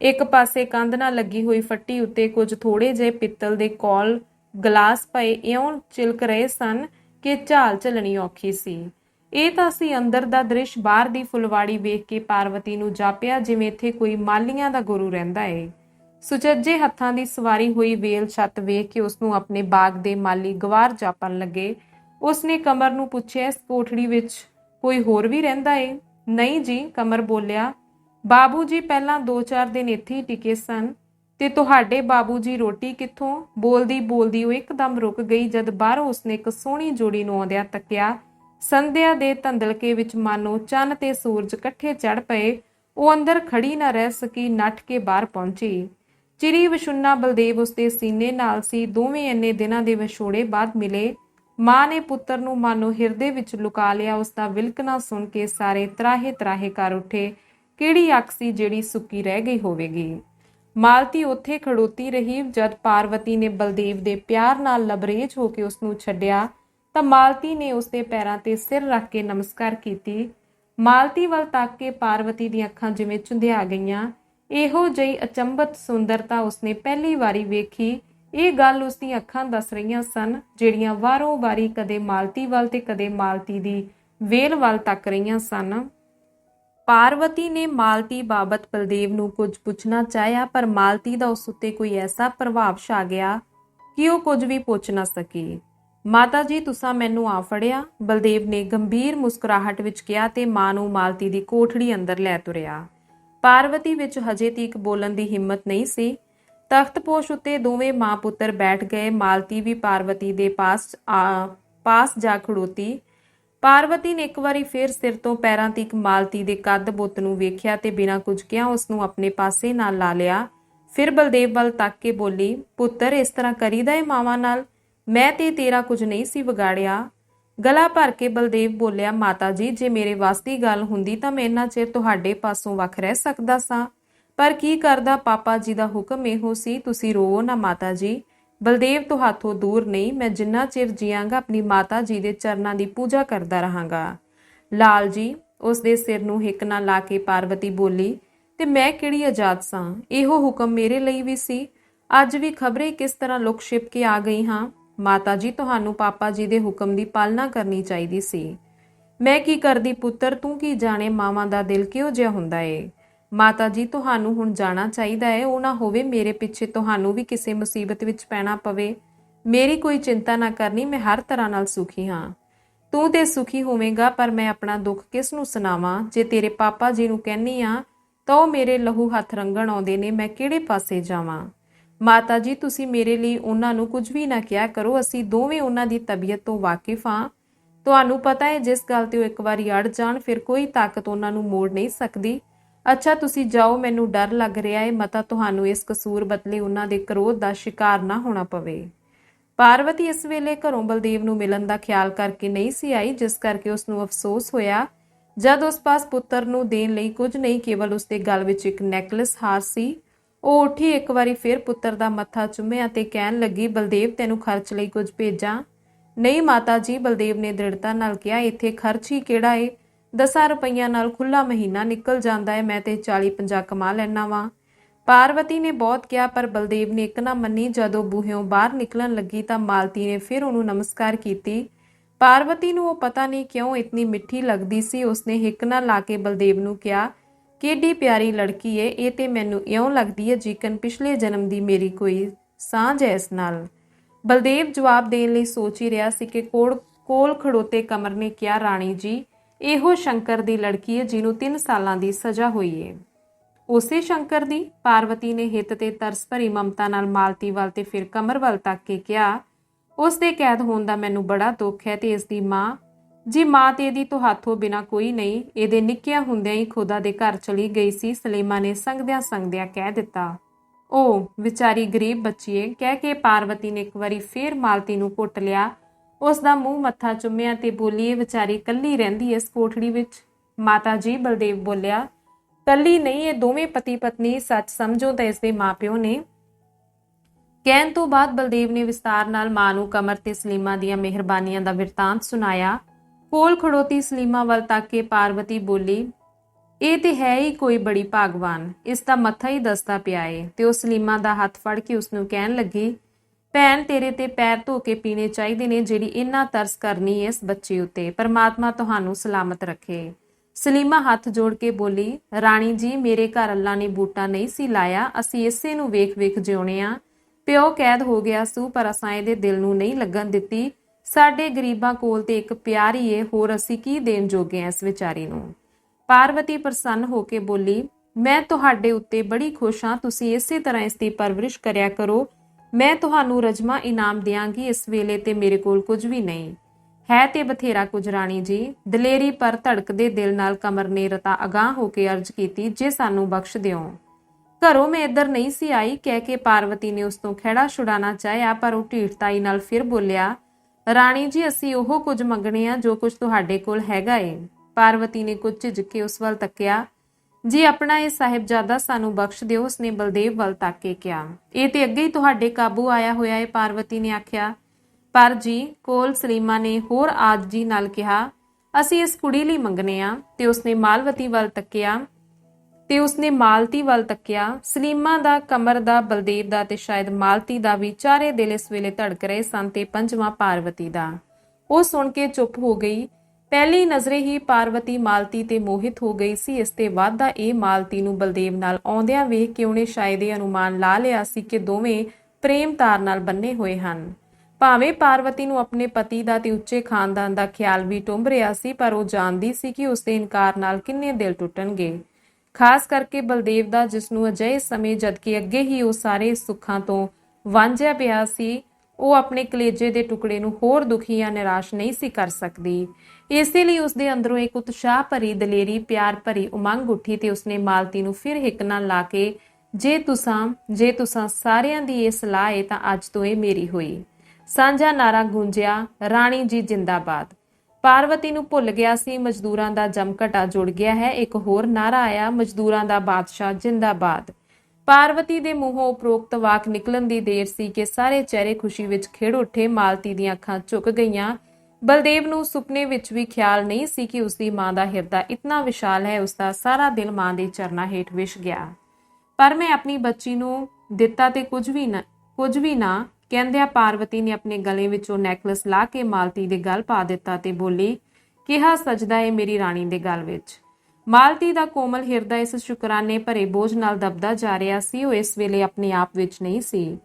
ਇੱਕ ਪਾਸੇ ਕੰਧ ਨਾਲ ਲੱਗੀ ਹੋਈ ਫੱਟੀ ਉੱਤੇ ਕੁਝ ਥੋੜੇ ਜਿਹੇ ਪਿੱਤਲ ਦੇ ਕੌਲ, ਗਲਾਸ ਪਏ ਇਉਂ ਚਿਲਕ ਰਹੇ ਸਨ ਕਿ ਝਾਲ ਝਲਣੀ ਔਖੀ ਸੀ। ਇਹ ਤਾਂ ਸੀ ਅੰਦਰ ਦਾ ਦ੍ਰਿਸ਼ ਬਾਹਰ ਦੀ ਫੁਲਵਾੜੀ ਵੇਖ ਕੇ ਪਾਰਵਤੀ ਨੂੰ ਜਾਪਿਆ ਜਿਵੇਂ ਇੱਥੇ ਕੋਈ ਮਾਲੀਆਂ ਦਾ ਗੁਰੂ ਰਹਿੰਦਾ ਏ। ਸੁਚੱਜੇ ਹੱਥਾਂ ਦੀ ਸਵਾਰੀ ਹੋਈ ਵੇਲ ਛੱਤ ਵੇਖ ਕੇ ਉਸ ਨੂੰ ਆਪਣੇ ਬਾਗ ਦੇ ਮਾਲੀ ਗਵਾਰ ਜਾਪਣ ਲੱਗੇ। ਉਸ ਨੇ ਕਮਰ ਨੂੰ ਪੁੱਛਿਆ ਇਸ ਕੋਠੜੀ ਵਿੱਚ ਕੋਈ ਹੋਰ ਵੀ ਰਹਿੰਦਾ ਏ? ਨਹੀਂ ਜੀ, ਕਮਰ ਬੋਲਿਆ, ਬਾਬੂ ਜੀ ਪਹਿਲਾਂ 2-4 ਦਿਨ ਇੱਥੇ ਹੀ ਟਿਕੇ ਸਨ। ਤੇ ਤੁਹਾਡੇ ਬਾਬੂ ਜੀ ਰੋਟੀ ਕਿੱਥੋਂ? ਬੋਲਦੀ ਬੋਲਦੀ ਉਹ ਇੱਕਦਮ ਰੁਕ ਗਈ, ਜਦ ਬਾਹਰੋਂ ਉਸਨੇ ਇੱਕ ਸੋਹਣੀ ਜੋੜੀ ਨੂੰ ਆਉਂਦਿਆਂ ਤੱਕਿਆ, ਸੰਧਿਆ ਦੇ ਧੰਦਲਕੇ ਵਿੱਚ ਮਾਨੋ ਚੰਨ ਤੇ ਸੂਰਜ ਇਕੱਠੇ ਚੜ ਪਏ, ਉਹ ਅੰਦਰ ਖੜੀ ਨਾ ਰਹਿ ਸਕੀ, ਨੱਠ ਕੇ ਬਾਹਰ ਪਹੁੰਚੀ। ਚਿਰੀ ਵਿਸ਼ੁੰਨਾ ਬਲਦੇਵ ਉਸਦੇ ਸੀਨੇ ਨਾਲ ਸੀ। ਦੋਵੇਂ ਇੰਨੇ ਦਿਨਾਂ ਦੇ ਵਿਛੋੜੇ ਬਾਅਦ ਮਿਲੇ। ਮਾਂ ਨੇ ਪੁੱਤਰ ਨੂੰ ਮਾਨੋ ਹਿਰਦੇ ਵਿੱਚ ਲੁਕਾ ਲਿਆ। ਉਸ ਦਾ ਵਿਲਕਣਾ ਸੁਣ ਕੇ ਸਾਰੇ ਤਰਾਹੇ ਤਰਾਹੇ ਕਰ ਉੱਠੇ। ਕਿਹੜੀ ਅੱਖ ਸੀ ਜਿਹੜੀ ਸੁੱਕੀ ਰਹਿ ਗਈ ਹੋਵੇਗੀ? ਮਾਲਤੀ ਉੱਥੇ ਖੜੋਤੀ ਰਹੀ। ਜਦ ਪਾਰਵਤੀ ਨੇ ਬਲਦੇਵ ਦੇ ਪਿਆਰ ਨਾਲ ਲਬਰੇਜ ਹੋ ਕੇ ਉਸ ਨੂੰ ਛੱਡਿਆ, ਤਾਂ ਮਾਲਤੀ ਨੇ ਉਸ ਦੇ ਪੈਰਾਂ ਤੇ ਸਿਰ ਰੱਖ ਕੇ ਨਮਸਕਾਰ ਕੀਤੀ। ਮਾਲਤੀ ਵੱਲ ਤੱਕ ਕੇ ਪਾਰਵਤੀ ਦੀਆਂ ਅੱਖਾਂ ਜਿਵੇਂ ਚੁੰਧਿਆ ਗਈਆਂ। ਇਹੋ ਜਿਹੀ ਅਚੰਭਤ ਸੁੰਦਰਤਾ ਉਸਨੇ ਪਹਿਲੀ ਵਾਰੀ ਵੇਖੀ। ਇਹ ਗੱਲ ਉਸ ਦੀਆਂ ਅੱਖਾਂ ਦੱਸ ਰਹੀਆਂ ਸਨ, ਜਿਹੜੀਆਂ ਵਾਰੋਂ ਵਾਰੀ ਕਦੇ ਮਾਲਤੀ ਵੱਲ ਤੇ ਕਦੇ ਮਾਲਤੀ ਦੀ ਵੇਲ ਵੱਲ ਤੱਕ ਰਹੀਆਂ ਸਨ। ਪਾਰਵਤੀ ਨੇ ਮਾਲਤੀ ਬਾਬਤ ਬਲਦੇਵ ਨੂੰ ਕੁਝ ਪੁੱਛਣਾ ਚਾਹਿਆ, ਪਰ ਮਾਲਤੀ ਦਾ ਉਸ ਉੱਤੇ ਕੋਈ ਐਸਾ ਪ੍ਰਭਾਵ ਛਾ ਗਿਆ ਕਿ ਉਹ ਕੁਝ ਵੀ ਪੁੱਛ ਨਾ ਸਕੀ। ਮਾਤਾ ਜੀ, ਤੁਸੀਂ ਮੈਨੂੰ ਆ ਫੜਿਆ, ਬਲਦੇਵ ਨੇ ਗੰਭੀਰ ਮੁਸਕਰਾਹਟ ਵਿੱਚ ਕਿਹਾ ਤੇ ਮਾਂ ਨੂੰ ਮਾਲਤੀ ਦੀ ਕੋਠੜੀ ਅੰਦਰ ਲੈ ਤੁਰਿਆ। ਪਾਰਵਤੀ ਵਿੱਚ ਹਜੇ ਤੀਕ ਬੋਲਣ ਦੀ ਹਿੰਮਤ ਨਹੀਂ ਸੀ। ਤਖਤਪੋਸ਼ ਉੱਤੇ ਦੋਵੇਂ ਮਾਂ ਪੁੱਤਰ ਬੈਠ ਗਏ। ਮਾਲਤੀ ਵੀ ਪਾਰਵਤੀ ਦੇ ਪਾਸ ਆ, ਪਾਸ ਜਾ ਖੜੋਤੀ। ਪਾਰਵਤੀ ਨੇ ਇੱਕ ਵਾਰੀ ਫੇਰ ਸਿਰ ਤੋਂ ਪੈਰਾਂ ਤੀਕ ਮਾਲਤੀ ਦੇ ਕੱਦ ਬੁੱਤ ਨੂੰ ਵੇਖਿਆ ਤੇ ਬਿਨਾਂ ਕੁਝ ਕਿਹਾ ਉਸ ਨੂੰ ਆਪਣੇ ਪਾਸੇ ਨਾਲ ਲਾ ਲਿਆ। ਫਿਰ ਬਲਦੇਵ ਵੱਲ ਤੱਕ ਕੇ ਬੋਲੀ, ਪੁੱਤਰ, ਇਸ ਤਰ੍ਹਾਂ ਕਰੀਦਾ ਏ ਮਾਵਾਂ ਨਾਲ? ਮੈਂ ਤੇ ਤੇਰਾ ਕੁਝ ਨਹੀਂ ਸੀ ਵਿਗਾੜਿਆ। ਗਲਾ ਭਰ ਕੇ ਬਲਦੇਵ ਬੋਲਿਆ, ਮਾਤਾ ਜੀ, ਜੇ ਮੇਰੇ ਵੱਸ ਗੱਲ ਹੁੰਦੀ ਤਾਂ ਮੈਂ ਇੰਨਾ ਚਿਰ ਤੁਹਾਡੇ ਪਾਸੋਂ ਵੱਖ ਰਹਿ ਸਕਦਾ ਸਾਂ। ਪਰ ਕੀ ਕਰਦਾ ਪਾਪਾ ਜੀ ਦਾ ਹੁਕਮ ਇਹੋ ਸੀ, ਤੁਸੀਂ ਰੋਵੋ ਨਾ, ਮਾਤਾ ਜੀ। ਬਲਦੇਵ ਤੁਹਾਥੋਂ ਦੂਰ ਨਹੀਂ, ਮੈਂ ਜਿੰਨਾ ਚਿਰ ਜੀਵਾਂਗਾ ਆਪਣੀ ਮਾਤਾ ਜੀ ਦੇ ਚਰਨਾਂ ਦੀ ਪੂਜਾ ਕਰਦਾ ਰਹਾਂਗਾ। ਲਾਲ ਜੀ, ਉਸ ਦੇ ਸਿਰ ਨੂੰ ਹਿੱਕ ਨਾਲ ਲਾ ਕੇ ਪਾਰਵਤੀ ਬੋਲੀ, ਤੇ ਮੈਂ ਕਿਹੜੀ ਆਜ਼ਾਦ ਸਾਂ? ਇਹੋ ਹੁਕਮ ਮੇਰੇ ਲਈ ਵੀ ਸੀ। ਅੱਜ ਵੀ ਖਬਰੇ ਕਿਸ ਤਰ੍ਹਾਂ ਲੁਕ ਛਿਪ ਕੇ ਆ ਗਈ ਹਾਂ। ਮਾਤਾ ਜੀ, ਤੁਹਾਨੂੰ ਪਾਪਾ ਜੀ ਦੇ ਹੁਕਮ ਦੀ ਪਾਲਣਾ ਕਰਨੀ ਚਾਹੀਦੀ ਸੀ। ਮੈਂ ਕੀ ਕਰਦੀ ਪੁੱਤਰ, ਤੂੰ ਕੀ ਜਾਣੇ ਮਾਵਾਂ ਦਾ ਦਿਲ ਕਿਉਂ ਜਿਹਾ ਹੁੰਦਾ ਏ? ਮਾਤਾ ਜੀ, ਤੁਹਾਨੂੰ ਹੁਣ ਜਾਣਾ ਚਾਹੀਦਾ ਹੈ ਉਹ ਨਾ ਹੋਵੇ ਮੇਰੇ ਪਿੱਛੇ ਤੁਹਾਨੂੰ ਵੀ ਕਿਸੇ ਮੁਸੀਬਤ ਵਿੱਚ ਪੈਣਾ ਪਵੇ। ਮੇਰੀ ਕੋਈ ਚਿੰਤਾ ਨਾ ਕਰਨੀ, ਮੈਂ ਹਰ ਤਰ੍ਹਾਂ ਨਾਲ ਸੁਖੀ ਹਾਂ। ਤੂੰ ਤੇ ਸੁਖੀ ਹੋਵੇਂਗਾ, ਪਰ ਮੈਂ ਆਪਣਾ ਦੁੱਖ ਕਿਸ ਨੂੰ ਸੁਣਾਵਾਂ? ਜੇ ਤੇਰੇ ਪਾਪਾ ਜੀ ਨੂੰ ਕਹਿਨੀ ਆ, ਤਾਂ ਉਹ ਮੇਰੇ ਲਹੂ ਹੱਥ ਰੰਗਣ ਆਉਂਦੇ ਨੇ, ਮੈਂ ਕਿਹੜੇ ਪਾਸੇ ਜਾਵਾਂ? ਮਾਤਾ ਜੀ, ਤੁਸੀਂ ਮੇਰੇ ਲਈ ਉਹਨਾਂ ਨੂੰ ਕੁਝ ਵੀ ਨਾ ਕਿਹਾ ਕਰੋ, ਅਸੀਂ ਦੋਵੇਂ ਉਹਨਾਂ ਦੀ ਤਬੀਅਤ ਤੋਂ ਵਾਕਿਫ ਹਾਂ। ਤੁਹਾਨੂੰ ਪਤਾ ਹੈ, ਜਿਸ ਗੱਲ ਤੇ ਉਹ ਇੱਕ ਵਾਰੀ ਅੜ ਜਾਣ, ਫਿਰ ਕੋਈ ਤਾਕਤ ਉਹਨਾਂ ਨੂੰ ਮੋੜ ਨਹੀਂ ਸਕਦੀ। ਅੱਛਾ, ਤੁਸੀਂ ਜਾਓ, ਮੈਨੂੰ ਡਰ ਲੱਗ ਰਿਹਾ ਹੈ, ਮਤਾ ਤੁਹਾਨੂੰ ਇਸ ਕਸੂਰ ਬਦਲੇ ਉਹਨਾਂ ਦੇ ਕਰੋਧ ਦਾ ਸ਼ਿਕਾਰ ਨਾ ਹੋਣਾ ਪਵੇ। ਪਾਰਵਤੀ ਇਸ ਵੇਲੇ ਘਰੋਂ ਬਲਦੇਵ ਨੂੰ ਮਿਲਣ ਦਾ ਖਿਆਲ ਕਰਕੇ ਨਹੀਂ ਸੀ ਆਈ, ਜਿਸ ਕਰਕੇ ਉਸ ਨੂੰ ਅਫਸੋਸ ਹੋਇਆ। ਜਦ ਉਸ ਪਾਸ ਪੁੱਤਰ ਨੂੰ ਦੇਣ ਲਈ ਕੁਝ ਨਹੀਂ, ਕੇਵਲ ਉਸ ਦੇ ਗਲ ਵਿੱਚ ਇੱਕ ਨੈਕਲਸ ਹਾਰ ਸੀ। ਉਹ ਉੱਠੀ ਇੱਕ ਵਾਰੀ ਫਿਰ ਪੁੱਤਰ ਦਾ ਮੱਥਾ ਚੁੰਮਿਆ ਤੇ ਕਹਿਣ ਲੱਗੀ, ਬਲਦੇਵ, ਤੈਨੂੰ ਖਰਚ ਲਈ ਕੁਝ ਭੇਜਾਂ? ਨਹੀਂ ਮਾਤਾ ਜੀ, ਬਲਦੇਵ ਨੇ ਦ੍ਰਿੜਤਾ ਨਾਲ ਕਿਹਾ, ਇੱਥੇ ਖਰਚ ਹੀ ਕਿਹੜਾ ਏ? 10 ਰੁਪਈਆ ਨਾਲ ਖੁੱਲਾ ਮਹੀਨਾ ਨਿਕਲ ਜਾਂਦਾ ਹੈ ਮੈਂ ਤੇ 40 50 ਕਮਾ ਲੈਣਾ ਵਾਂ। ਪਾਰਵਤੀ ਨੇ ਬਹੁਤ ਕਿਹਾ, ਪਰ ਬਲਦੇਵ ਨੇ ਇੱਕ ਨਾ ਮੰਨੀ, ਜਦੋਂ ਬੂਹਿਓਂ ਬਾਹਰ ਨਿਕਲਣ ਲੱਗੀ ਤਾਂ ਮਾਲਤੀ ਨੇ ਫਿਰ ਉਹਨੂੰ ਨਮਸਕਾਰ ਕੀਤੀ। ਪਾਰਵਤੀ ਨੂੰ ਉਹ ਪਤਾ ਨਹੀਂ ਕਿਉਂ ਇਤਨੀ ਮਿੱਠੀ ਲੱਗਦੀ ਸੀ, ਉਸਨੇ ਹਿੱਕ ਨਾਲ ਲਾ ਕੇ ਬਲਦੇਵ ਨੂੰ ਕਿਹਾ ਕਿੱਡੀ ਪਿਆਰੀ ਲੜਕੀ ਏ, ਇਹ ਤੇ ਮੈਨੂੰ ਇਉਂ ਲੱਗਦੀ ਏ ਜੀਕਨ ਪਿਛਲੇ ਜਨਮ ਦੀ ਮੇਰੀ ਕੋਈ ਸਾਂਝ ਹੈ ਇਸ ਨਾਲ। ਬਲਦੇਵ ਜਵਾਬ ਦੇਣ ਲਈ ਸੋਚ ਹੀ ਰਿਹਾ ਸੀ ਕਿ ਕੋਲ ਕੋਲ ਖੜੋਤੇ ਕਮਰ ਨੇ ਕਿਹਾ, ਰਾਣੀ ਜੀ, ਇਹੋ ਸ਼ੰਕਰ ਦੀ ਲੜਕੀ ਹੈ ਜਿਹਨੂੰ 3 ਸਾਲਾਂ ਦੀ ਸਜ਼ਾ ਹੋਈ ਏ। ਉਸੇ ਸ਼ੰਕਰ ਦੀ, ਪਾਰਵਤੀ ਨੇ ਹਿੱਤ ਤੇ ਤਰਸ ਭਰੀ ਮਮਤਾ ਨਾਲ ਮਾਲਤੀ ਵੱਲ ਤੇ ਫਿਰ ਕਮਰ ਵੱਲ ਤੱਕ ਕੇ ਕਿਹਾ ਉਸ ਦੇ ਕੈਦ ਹੋਣ ਦਾ ਮੈਨੂੰ ਬੜਾ ਦੁੱਖ ਹੈ ਤੇ ਇਸ ਦੀ ਮਾਂ ਜੀ ਮਾਂ ਤੇ ਇਹਦੀ ਤੋਂ ਹੱਥੋਂ ਬਿਨਾ ਕੋਈ ਨਹੀਂ, ਇਹਦੇ ਨਿੱਕਿਆਂ ਹੁੰਦਿਆਂ ਹੀ ਖੁਦਾ ਦੇ ਘਰ ਚਲੀ ਗਈ ਸੀ, ਸਲੀਮਾ ਨੇ ਸੰਗਦਿਆਂ ਸੰਗਦਿਆਂ ਕਹਿ ਦਿੱਤਾ ਉਹ ਵਿਚਾਰੀ ਗਰੀਬ ਬੱਚੀਏ, ਕਹਿ ਕੇ ਪਾਰਵਤੀ ਨੇ ਇੱਕ ਵਾਰੀ ਫੇਰ ਮਾਲਤੀ ਨੂੰ ਘੁੱਟ ਲਿਆ, ਉਸ ਦਾ ਮੂੰਹ ਮੱਥਾ ਚੁੰਮਿਆ ਤੇ ਬੋਲੀ ਵਿਚਾਰੀ ਕੱਲੀ ਰਹਿੰਦੀ ਇਸ ਕੋਠੜੀ ਵਿੱਚ? ਮਾਤਾ ਜੀ ਬਲਦੇਵ ਬੋਲਿਆ ਕੱਲੀ ਨਹੀਂ, ਇਹ ਦੋਵੇਂ ਪਤੀ ਪਤਨੀ ਸੱਚ ਸਮਝੋ ਤਾਂ ਇਸ ਦੇ ਮਾਪਿਓ ਨੇ। ਕਹਿਣ ਤੋਂ ਬਾਅਦ ਬਲਦੇਵ ਨੇ ਵਿਸਤਾਰ ਨਾਲ ਮਾਂ ਨੂੰ ਕਮਰ ਤੇ ਸਲੀਮਾ ਦੀਆਂ ਮਿਹਰਬਾਨੀਆਂ ਦਾ ਵਿਰਤਾਂਤ ਸੁਣਾਇਆ ਕੋਲ ਖੜੋਤੀ ਸਲੀਮਾ ਵੱਲ ਤੱਕ ਕੇ ਪਾਰਵਤੀ ਬੋਲੀ, ਇਹ ਤੇ ਹੈ ਹੀ ਕੋਈ ਬੜੀ ਭਾਗਵਾਨ, ਇਸ ਦਾ ਮੱਥਾ ਹੀ ਦੱਸਦਾ ਪਿਆ ਏ। ਤੇ ਉਹ ਸਲੀਮਾ ਦਾ ਹੱਥ ਫੜ ਕੇ ਉਸ ਨੂੰ ਕਹਿਣ ਲੱਗੀ, ਭੈਣ ਤੇਰੇ ਤੇ ਪੈਰ ਧੋ ਕੇ ਪੀਣੇ ਚਾਹੀਦੇ ਨੇ ਜਿਹੜੀ ਇੰਨਾ ਤਰਸ ਕਰਨੀ ਇਸ ਬੱਚੇ ਉੱਤੇ। ਪਰਮਾਤਮਾ ਤੁਹਾਨੂੰ ਸਲਾਮਤ ਰੱਖੇ। ਸਲੀਮਾ ਹੱਥ ਜੋੜ ਕੇ ਬੋਲੀ, ਰਾਣੀ ਜੀ, ਮੇਰੇ ਘਰ ਅੱਲਾ ਨੇ ਬੂਟਾ ਨਹੀਂ ਸੀ ਲਾਇਆ। ਅਸੀਂ ਇਸੇ ਨੂੰ ਵੇਖ-ਵੇਖ ਜਿਉਣੇ ਆ। ਪਿਓ ਕੈਦ ਹੋ ਗਿਆ ਸੂ, ਪਰ ਅਸਾਂ ਇਹਦੇ ਦਿਲ ਨੂੰ ਨਹੀਂ ਲੱਗਣ ਦਿੱਤੀ। ਸਾਡੇ ਗਰੀਬਾਂ ਕੋਲ ਤੇ ਇੱਕ ਪਿਆਰੀ ਏ, ਹੋਰ ਅਸੀਂ ਕੀ ਦੇਣ ਜੋਗੇ ਆ ਇਸ ਵਿਚਾਰੀ ਨੂੰ? ਪਾਰਵਤੀ ਪ੍ਰਸੰਨ ਹੋ ਕੇ ਬੋਲੀ, ਮੈਂ ਤੁਹਾਡੇ ਉੱਤੇ ਬੜੀ ਖੁਸ਼ ਹਾਂ, ਤੁਸੀਂ ਇਸੇ ਤਰ੍ਹਾਂ ਇਸ ਦੀ ਪਰਵਰਿਸ਼ ਕਰਿਆ ਕਰੋ। ਮੈਂ ਤੁਹਾਨੂੰ ਰਜਮਾ ਇਨਾਮ ਦਿਆਂਗੀ, ਇਸ ਵੇਲੇ ਤੇ ਮੇਰੇ ਕੋਲ ਕੁਝ ਵੀ ਨਹੀਂ। ਹੈ ਤੇ ਬਥੇਰਾ ਕੁਝ, ਰਾਣੀ ਜੀ। ਦਲੇਰੀ ਪਰ ਧੜਕਦੇ ਦਿਲ ਨਾਲ ਕਮਰ ਨੇ ਰਤਾ ਅਗਾਹ ਹੋ ਕੇ ਅਰਜ਼ ਕੀਤੀ, ਜੇ ਸਾਨੂੰ ਬਖਸ਼ ਦਿਓ। ਘਰੋਂ ਮੈਂ ਇੱਧਰ ਨਹੀਂ ਸੀ ਆਈ, ਕਹਿ ਕੇ ਪਾਰਵਤੀ ਨੇ ਉਸ ਤੋਂ ਖਹਿੜਾ ਛੁਡਾਣਾ ਚਾਹਿਆ, ਪਰ ਉਹ ਢੀਠਤਾਈ ਨਾਲ ਫਿਰ ਬੋਲਿਆ ਰਾਣੀ ਜੀ, ਅਸੀਂ ਉਹ ਕੁਝ ਮੰਗਣੇ ਆ ਜੋ ਕੁਝ ਤੁਹਾਡੇ ਕੋਲ ਹੈਗਾ ਏ। ਪਾਰਵਤੀ ਨੇ ਕੁਝ ਝਿਜਕ ਕੇ ਉਸ ਵੱਲ ਤੱਕਿਆ। ਜੀ ਆਪਣਾ ਇਹ ਸਾਹਿਬਜ਼ਾਦਾ ਸਾਨੂੰ ਬਖਸ਼ ਦਿਓ, ਉਸਨੇ ਬਲਦੇਵ ਵੱਲ ਤੱਕ ਕੇ ਕਿਹਾ। ਇਹ ਤੇ ਅੱਗੇ ਹੀ ਤੁਹਾਡੇ ਕਾਬੂ ਆਇਆ ਹੋਇਆ ਏ, ਪਾਰਵਤੀ ਨੇ ਆਖਿਆ। ਪਰ ਜੀ, ਕੋਲ ਸਲੀਮਾ ਨੇ ਹੋਰ ਆਜਜੀ ਨਾਲ ਕਿਹਾ, ਅਸੀਂ ਇਸ ਕੁੜੀ ਲਈ ਮੰਗਨੇ ਆ। ਤੇ ਉਸਨੇ ਮਾਲਵਤੀ ਵੱਲ ਤੱਕਿਆ। ਤੇ ਉਸਨੇ ਮਾਲਤੀ ਵੱਲ ਤੱਕਿਆ। ਸਲੀਮਾ ਦਾ ਕਮਰ ਦਾ, ਬਲਦੇਵ ਦਾ ਤੇ ਸ਼ਾਇਦ ਮਾਲਤੀ ਦਾ ਵੀ ਚਾਰੇ ਦਿਲ ਇਸ ਵੇਲੇ ਧੜਕ ਰਹੇ ਸਨ ਤੇ ਪੰਜਵਾਂ ਪਾਰਵਤੀ ਦਾ। ਉਹ ਸੁਣ ਕੇ ਚੁੱਪ ਹੋ ਗਈ। ਪਹਿਲੀ ਨਜ਼ਰੇ ਹੀ ਪਾਰਵਤੀ ਮਾਲਤੀ ਤੇ ਮੋਹਿਤ ਹੋ ਗਈ ਸੀ। ਇਸ ਤੇ ਵਾਧਾ ਇਹ ਮਾਲਤੀ ਨੂੰ ਬਲਦੇਵ ਨਾਲ ਆਉਂਦਿਆਂ ਵੇਖ ਕੇ ਉਹਨੇ ਸ਼ਾਇਦ ਇਹ ਅਨੁਮਾਨ ਲਾ ਲਿਆ ਸੀ ਕਿ ਦੋਵੇਂ ਪ੍ਰੇਮ ਤਾਰ ਨਾਲ ਬੰਨੇ ਹੋਏ ਹਨ। ਭਾਵੇਂ ਪਾਰਵਤੀ ਨੂੰ ਆਪਣੇ ਪਤੀ ਦਾ ਤੇ ਉੱਚੇ ਖਾਨਦਾਨ ਦਾ ਖਿਆਲ ਵੀ ਟੁੰਬ ਰਿਹਾ ਸੀ, ਪਰ ਉਹ ਜਾਣਦੀ ਸੀ ਕਿ ਉਸ ਦੇ ਇਨਕਾਰ ਨਾਲ ਕਿੰਨੇ ਦਿਲ ਟੁੱਟਣਗੇ। ਖਾਸ ਕਰਕੇ ਬਲਦੇਵ ਦਾ, ਜਿਸ ਨੂੰ ਅਜਿਹੇ ਸਮੇਂ ਜਦਕਿ ਅੱਗੇ ਹੀ ਉਹ ਸਾਰੇ ਸੁੱਖਾਂ ਤੋਂ ਵਾਂਝਿਆ ਪਿਆ ਸੀ, ਉਹ ਆਪਣੇ ਕਲੇਜੇ ਦੇ ਟੁਕੜੇ ਨੂੰ ਹੋਰ ਦੁਖੀ ਜਾਂ ਨਿਰਾਸ਼ ਨਹੀਂ ਸੀ ਕਰ ਸਕਦੀ। ਇਸੇ ਲਈ ਉਸ ਦੇ ਅੰਦਰੋਂ ਇੱਕ ਉਤਸ਼ਾਹ ਭਰੀ, ਦਲੇਰੀ, ਪਿਆਰ ਭਰੀ ਉਮੰਗ ਉੱਠੀ ਤੇ ਉਸਨੇ ਮਾਲਤੀ ਨੂੰ ਫਿਰ ਹਿੱਕ ਨਾਲ ਲਾ ਕੇ, ਜੇ ਤੁਸਾਂ ਜੇ ਤੁਸਾਂ ਸਾਰਿਆਂ ਦੀ ਇਹ ਸਲਾਹ ਹੈ ਤਾਂ ਅੱਜ ਤੋਂ ਇਹ ਮੇਰੀ ਹੋਈ। ਸਾਂਝਾ ਨਾਰਾ ਗੂੰਜਿਆ, ਰਾਣੀ ਜੀ, ਜਿੰਦਾਬਾਦ। ਪਾਰਵਤੀ ਨੂੰ ਭੁੱਲ ਗਿਆ ਸੀ, ਮਜ਼ਦੂਰਾਂ ਦਾ ਜਮਕਟਾ ਜੁੜ ਗਿਆ ਹੈ। ਇੱਕ ਹੋਰ ਨਾਰਾ ਆਇਆ, ਮਜ਼ਦੂਰਾਂ ਦਾ ਬਾਦਸ਼ਾਹ ਜਿੰਦਾਬਾਦ। ਪਾਰਵਤੀ ਦੇ ਮੂੰਹੋਂ ਉਪਰੋਕਤ ਵਾਕ ਨਿਕਲਣ ਦੀ ਦੇਰ ਸੀ ਕਿ ਸਾਰੇ ਚਿਹਰੇ ਖੁਸ਼ੀ ਵਿੱਚ ਖਿੜ ਉੱਠੇ, ਮਾਲਤੀ ਦੀਆਂ ਅੱਖਾਂ ਝੁਕ ਗਈਆਂ। ਬਲਦੇਵ ਨੂੰ ਸੁਪਨੇ ਵਿੱਚ ਵੀ ਖਿਆਲ ਨਹੀਂ ਸੀ ਕਿ ਉਸ ਦੀ ਮਾਂ ਦਾ ਹਿਰਦਾ ਇਤਨਾ ਵਿਸ਼ਾਲ ਹੈ ਉਸ ਦਾ ਸਾਰਾ ਦਿਲ ਮਾਂ ਦੇ ਚਰਨਾਂ ਹੇਠ ਵਿਛ ਗਿਆ। ਪਰ ਮੈਂ ਆਪਣੀ ਬੱਚੀ ਨੂੰ ਦਿੱਤਾ ਤੇ ਕੁਝ ਵੀ ਨਾ, ਕੁਝ ਵੀ ਨਾ ਕਹਿੰਦਿਆਂ ਪਾਰਵਤੀ ਨੇ ਆਪਣੇ ਗਲੇ ਵਿੱਚੋਂ ਨੈਕਲਸ ਲਾ ਕੇ ਮਾਲਤੀ ਦੇ ਗਲ ਪਾ ਦਿੱਤਾ ਤੇ ਬੋਲੀ, ਕਿਹਾ ਸਜਦਾ ਏ ਮੇਰੀ ਰਾਣੀ ਦੇ ਗਲ ਵਿੱਚ। ਮਾਲਤੀ ਦਾ ਕੋਮਲ ਹਿਰਦਾ ਇਸ ਸ਼ੁਕਰਾਨੇ ਭਰੇ ਬੋਝ ਨਾਲ ਦਬਦਾ ਜਾ ਰਿਹਾ ਸੀ, ਉਹ ਇਸ ਵੇਲੇ ਆਪਣੇ ਆਪ ਵਿੱਚ ਨਹੀਂ ਸੀ।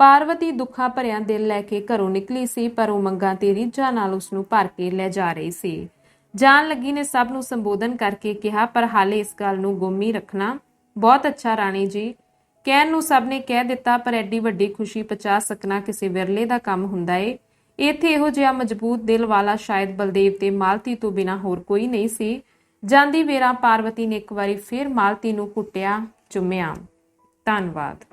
ਪਾਰਵਤੀ ਦੁੱਖਾਂ ਭਰਿਆ ਦਿਲ ਲੈ ਕੇ ਘਰੋਂ ਨਿਕਲੀ ਸੀ, ਪਰ ਉਹ ਮੰਗਾਂ ਤੇ ਰੀਝਾਂ ਨਾਲ ਉਸ ਨੂੰ ਭਰ ਕੇ ਲੈ ਜਾ ਰਹੀ ਸੀ। ਜਾਣ ਲੱਗੀ ਨੇ ਸਭ ਨੂੰ ਸੰਬੋਧਨ ਕਰਕੇ ਕਿਹਾ, ਪਰ ਹਾਲੇ ਇਸ ਗੱਲ ਨੂੰ ਗੁੰਮੀ ਰੱਖਣਾ ਬਹੁਤ ਅੱਛਾ ਰਾਣੀ ਜੀ। ਕਹਿਣ ਨੂੰ ਸਭ ਨੇ ਕਹਿ ਦਿੱਤਾ, ਪਰ ਐਡੀ ਵੱਡੀ ਖੁਸ਼ੀ ਪਚਾ ਸਕਣਾ ਕਿਸੇ ਵਿਰਲੇ ਦਾ ਕੰਮ ਹੁੰਦਾ ਏ। ਇੱਥੇ ਇਹੋ ਜਿਹਾ ਮਜ਼ਬੂਤ ਦਿਲ ਵਾਲਾ ਸ਼ਾਇਦ ਬਲਦੇਵ ਤੇ ਮਾਲਤੀ ਤੋਂ ਬਿਨਾ ਹੋਰ ਕੋਈ ਨਹੀਂ ਸੀ। ਜਾਂਦੀ ਵੇਰਾ ਪਾਰਵਤੀ ਨੇ ਇੱਕ ਵਾਰੀ ਫਿਰ ਮਾਲਤੀ ਨੂੰ ਕੁੱਟਿਆ, ਚੁੰਮਿਆ। ਧੰਨਵਾਦ।